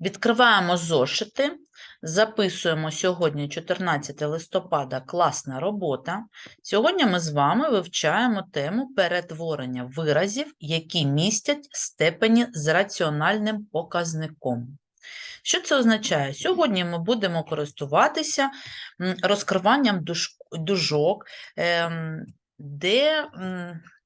Відкриваємо зошити, записуємо сьогодні 14 листопада класна робота. Сьогодні ми з вами вивчаємо тему перетворення виразів, які містять степені з раціональним показником. Що це означає? Сьогодні ми будемо користуватися розкриванням дужок, ем, де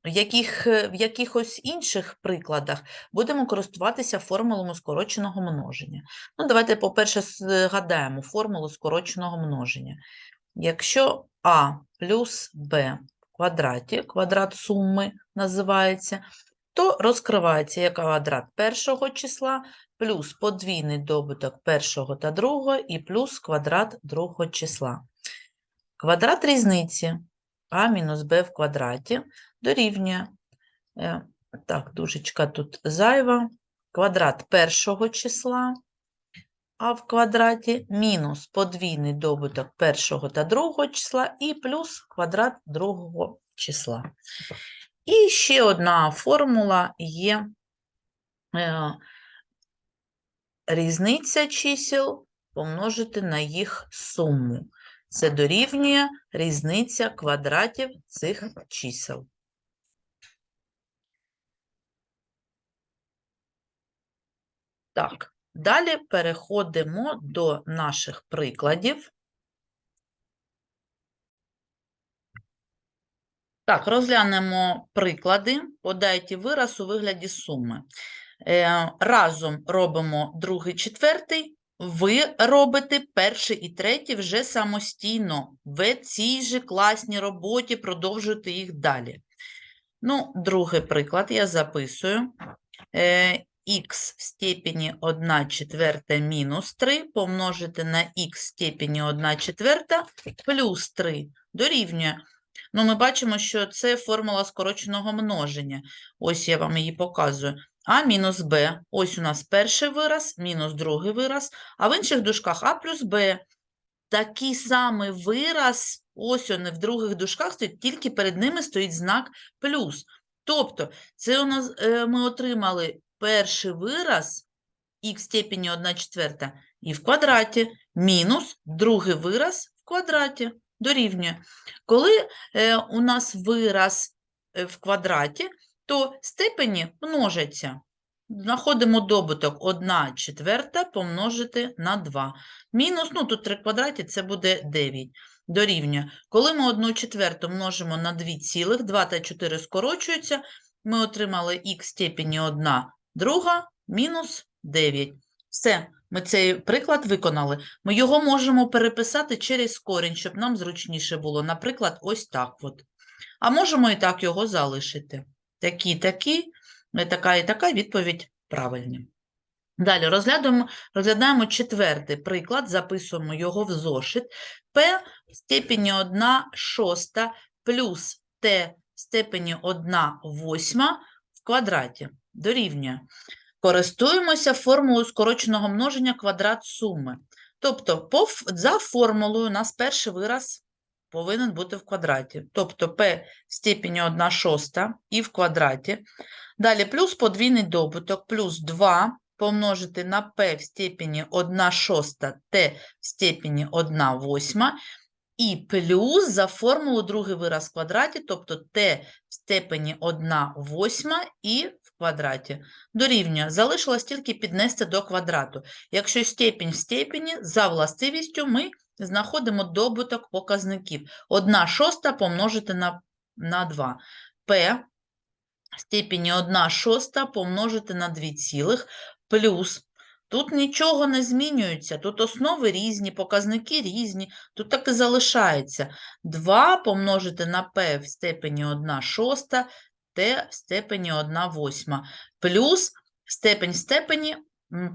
в, яких, е, в якихось інших прикладах будемо користуватися формулами скороченого множення. Ну, давайте, по-перше, згадаємо формулу скороченого множення. Якщо а плюс b в квадраті, квадрат суми називається, то розкривається як квадрат першого числа плюс подвійний добуток першого та другого і плюс квадрат другого числа. Квадрат різниці а мінус b в квадраті дорівнює, е, так, дужечка тут зайва, квадрат першого числа а в квадраті мінус подвійний добуток першого та другого числа і плюс квадрат другого числа. І ще одна формула є е, різниця чисел помножити на їх суму. Це дорівнює різниця квадратів цих чисел. Так, далі переходимо до наших прикладів. Так, розглянемо приклади. Подайте вираз у вигляді суми. Е, разом робимо другий, четвертий. Ви робите перший і третій вже самостійно. В цій же класній роботі продовжуйте їх далі. Ну, другий приклад я записую. Е, х в степені 1 четверта мінус 3 помножити на х в степені 1 четверта плюс 3 дорівнює. Ну, ми бачимо, що це формула скороченого множення. Ось я вам її показую. А мінус Б. Ось у нас перший вираз, мінус другий вираз, а в інших дужках А плюс Б. Такий самий вираз, ось вони в других дужках стоїть, тільки перед ними стоїть знак плюс. Тобто, це у нас е, ми отримали перший вираз х в степені 1 четверта і в квадраті, мінус другий вираз в квадраті дорівнює. Коли е, у нас вираз е, в квадраті, то степені множаться. Знаходимо добуток 1 четверта помножити на 2. Мінус, ну тут 3 квадраті, це буде 9. Дорівнює. Коли ми 1 четверту множимо на 2 цілих, 2 та 4 скорочуються, ми отримали х степені 1 друга мінус 9. Все, ми цей приклад виконали. Ми його можемо переписати через корінь, щоб нам зручніше було. Наприклад, ось так от. А можемо і так його залишити. Такі, такі, е, така і така відповідь правильні. Далі розглядаємо, розглядаємо четвертий приклад, записуємо його в зошит. P в степені 1 шоста плюс T в степені 1 восьма в квадраті дорівнює. Користуємося формулою скороченого множення квадрат суми. Тобто, за формулою у нас перший вираз повинен бути в квадраті. Тобто p в степені 1 шоста і в квадраті. Далі плюс подвійний добуток, плюс 2 помножити на p в степені 1 шоста, t в степені 1 восьма. І плюс за формулу другий вираз в квадраті, тобто t в степені 1 восьма і в квадраті. Дорівнює. Залишилось тільки піднести до квадрату. Якщо степінь в степені, за властивістю ми знаходимо добуток показників. 1 шоста помножити на, на 2. P в степені 1 шоста помножити на 2 цілих плюс. Тут нічого не змінюється, тут основи різні, показники різні, тут так і залишається. 2 помножити на p в степені 1 шоста, t в степені 1 восьма, плюс степень в степені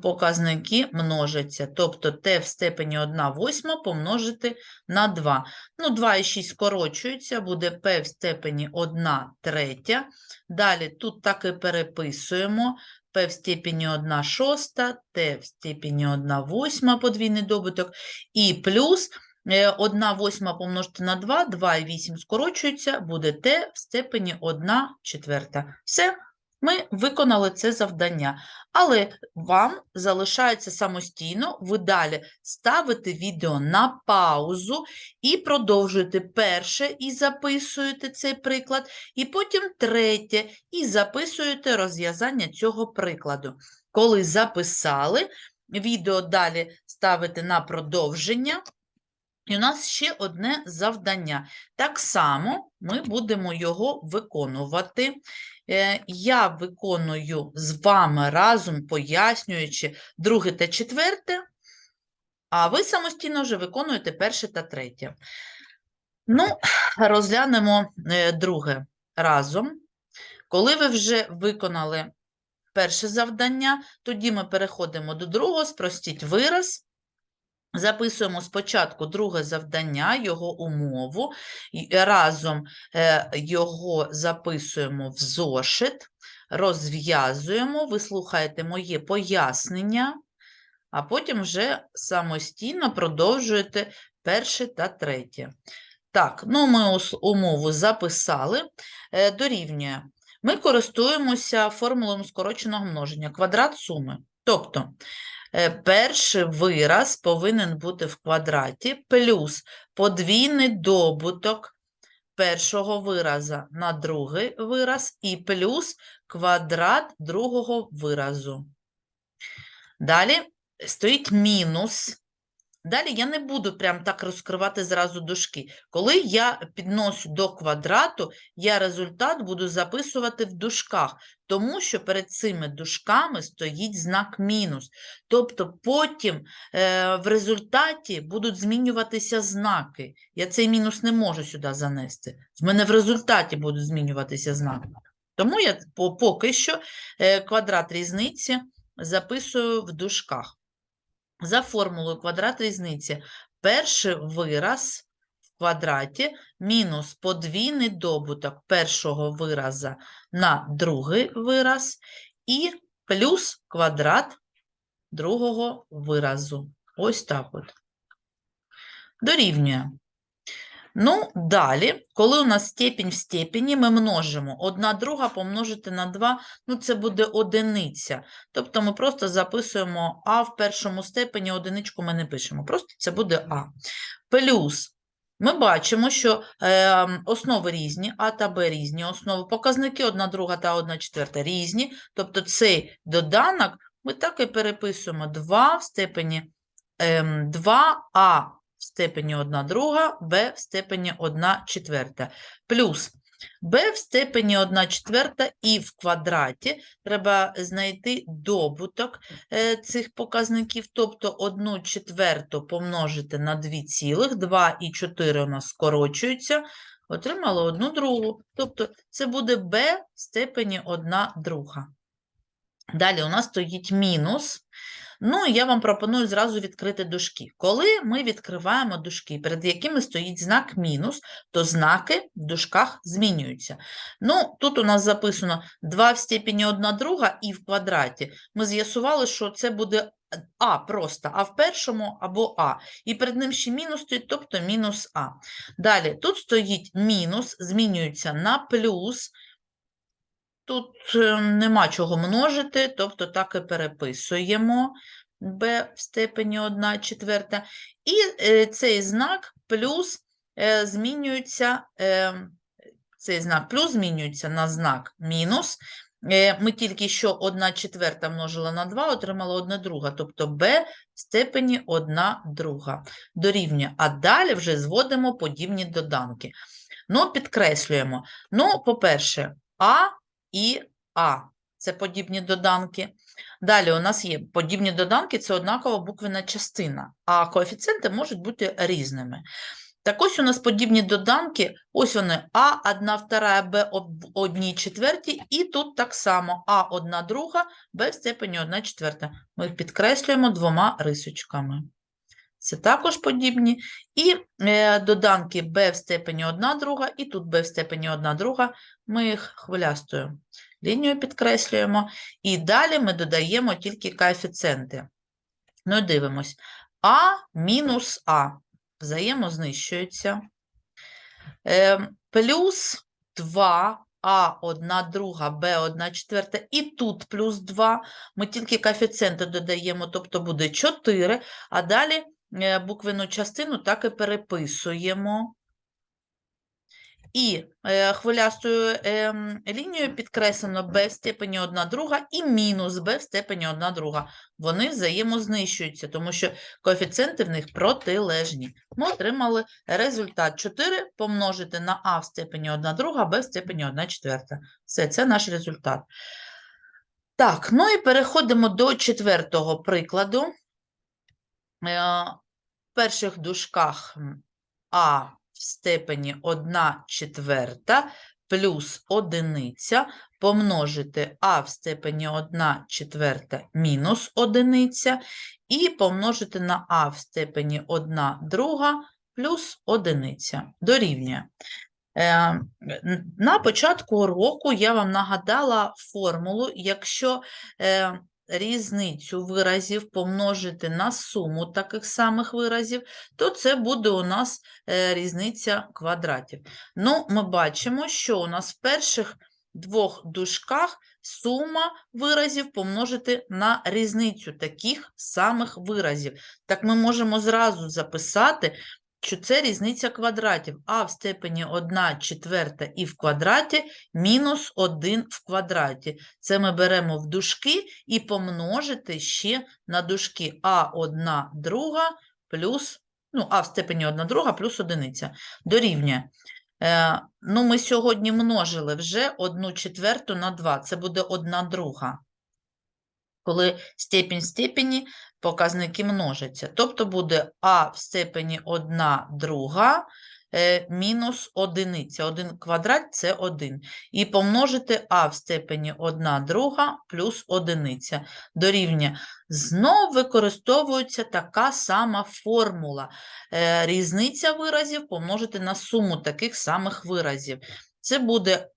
показники множаться, тобто t в степені 1 восьма помножити на 2. Ну, 2 і 6 скорочуються, буде p в степені 1 третя. Далі тут так і переписуємо p в степені 1 шоста, t в степені 1 восьма подвійний добуток, і плюс 1 восьма помножити на 2, 2 і 8 скорочуються, буде t в степені 1 четверта. Все, ми виконали це завдання, але вам залишається самостійно, ви далі ставите відео на паузу і продовжуєте перше і записуєте цей приклад, і потім третє і записуєте розв'язання цього прикладу. Коли записали, відео далі ставите на продовження. І у нас ще одне завдання. Так само ми будемо його виконувати. Е, Я виконую з вами разом, пояснюючи друге та четверте, а ви самостійно вже виконуєте перше та третє. Ну, розглянемо е, друге разом. Коли ви вже виконали перше завдання, тоді ми переходимо до другого, спростіть вираз. Записуємо спочатку друге завдання, його умову, разом е, його записуємо в зошит, розв'язуємо, ви слухаєте моє пояснення, а потім вже самостійно продовжуєте перше та третє. Так, ну ми умову записали, е, дорівнює. Ми користуємося формулою скороченого множення, квадрат суми. Тобто, Перший вираз повинен бути в квадраті плюс подвійний добуток першого вираза на другий вираз і плюс квадрат другого виразу. Далі стоїть мінус. Далі я не буду прям так розкривати зразу дужки. Коли я підношу до квадрату, я результат буду записувати в дужках, тому що перед цими дужками стоїть знак мінус. Тобто потім е, в результаті будуть змінюватися знаки. Я цей мінус не можу сюди занести. В мене в результаті будуть змінюватися знаки. Тому я поки що е, квадрат різниці записую в дужках. За формулою квадрат різниці перший вираз в квадраті мінус подвійний добуток першого вираза на другий вираз і плюс квадрат другого виразу. Ось так от. Дорівнює. Ну, далі, коли у нас степінь в степені, ми множимо. Одна друга помножити на 2, ну це буде одиниця. Тобто ми просто записуємо А в першому степені, одиничку ми не пишемо. Просто це буде А. Плюс ми бачимо, що е, основи різні, А та Б різні основи, показники 1 друга та 1 четверта різні. Тобто цей доданок ми так і переписуємо 2 в степені ем, 2А в степені 1 друга, b в степені 1 четверта. Плюс b в степені 1 четверта і в квадраті треба знайти добуток е, цих показників, тобто 1 четверту помножити на 2 цілих, 2 і 4 у нас скорочуються, отримали 1 другу. Тобто це буде b в степені 1 друга. Далі у нас стоїть мінус. Ну, я вам пропоную зразу відкрити дужки. Коли ми відкриваємо дужки, перед якими стоїть знак мінус, то знаки в дужках змінюються. Ну, тут у нас записано 2 в степені 1 друга і в квадраті. Ми з'ясували, що це буде А просто, а в першому або А. І перед ним ще мінус стоїть, тобто мінус А. Далі, тут стоїть мінус, змінюється на плюс. Тут е, нема чого множити, тобто так і переписуємо b в степені 1 четверта. І е, цей знак плюс е, змінюється, е, цей знак плюс змінюється на знак мінус. Е, Ми тільки що 1 четверта множила на 2, отримала 1 друга, тобто b в степені 1 друга дорівнює. А далі вже зводимо подібні доданки. Ну, підкреслюємо. Ну, по-перше, А і А. Це подібні доданки. Далі у нас є подібні доданки, це однакова буквена частина, а коефіцієнти можуть бути різними. Так ось у нас подібні доданки, ось вони А, 1 втора, Б об 1 четвертій, і тут так само А 1 друга, Б в степені 1 четверта. Ми їх підкреслюємо двома рисочками. Це також подібні. І е, доданки b в степені 1 друга, і тут b в степені 1 друга, ми їх хвилястою лінією підкреслюємо. І далі ми додаємо тільки коефіцієнти. Ну і дивимось. А мінус А взаємознищується. Е, плюс 2 А одна друга, Б одна четверта, і тут плюс 2. Ми тільки коефіцієнти додаємо, тобто буде 4, а далі буквену частину так і переписуємо. І е, хвилястою ем, лінією підкреслено b в степені 1 друга і мінус b в степені 1 друга. Вони взаємознищуються, тому що коефіцієнти в них протилежні. Ми отримали результат 4 помножити на а в степені 1 друга, b в степені 1 четверта. Все, це наш результат. Так, ну і переходимо до четвертого прикладу. Е, В перших дужках а в степені 1 четверта плюс одиниця помножити а в степені 1 четверта мінус одиниця і помножити на а в степені 1 друга плюс одиниця дорівнює. Е, На початку року я вам нагадала формулу, якщо е, різницю виразів помножити на суму таких самих виразів, то це буде у нас е, різниця квадратів. Ну, ми бачимо, що у нас в перших двох дужках сума виразів помножити на різницю таких самих виразів. Так ми можемо зразу записати, що це різниця квадратів. А в степені 1 четверта і в квадраті мінус 1 в квадраті. Це ми беремо в дужки і помножити ще на дужки А1 друга плюс, ну, А в степені 1 друга плюс одиниця. Дорівнює. Е, ну, ми сьогодні множили вже 1 четверту на 2. Це буде 1 друга. Коли степінь степені показники множаться. Тобто буде а в степені 1 друга е, мінус одиниця. 1 квадрат – це 1. І помножити а в степені 1 друга плюс одиниця. Дорівнює. Знов використовується така сама формула. Е, Різниця виразів помножити на суму таких самих виразів. Це буде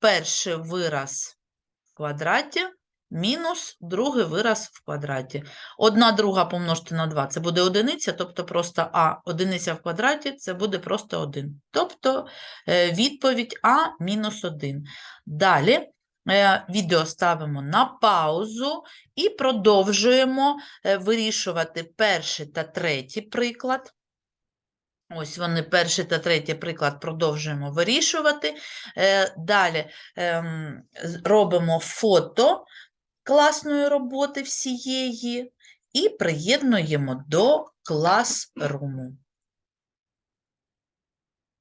перший вираз в квадраті мінус другий вираз в квадраті. Одна друга помножити на 2 – це буде одиниця, тобто просто а. Одиниця в квадраті – це буде просто 1. Тобто е, відповідь а мінус 1. Далі е, відео ставимо на паузу і продовжуємо е, вирішувати перший та третій приклад. Ось вони, перший та третій приклад продовжуємо вирішувати. Далі ем, робимо фото класної роботи всієї і приєднуємо до класруму.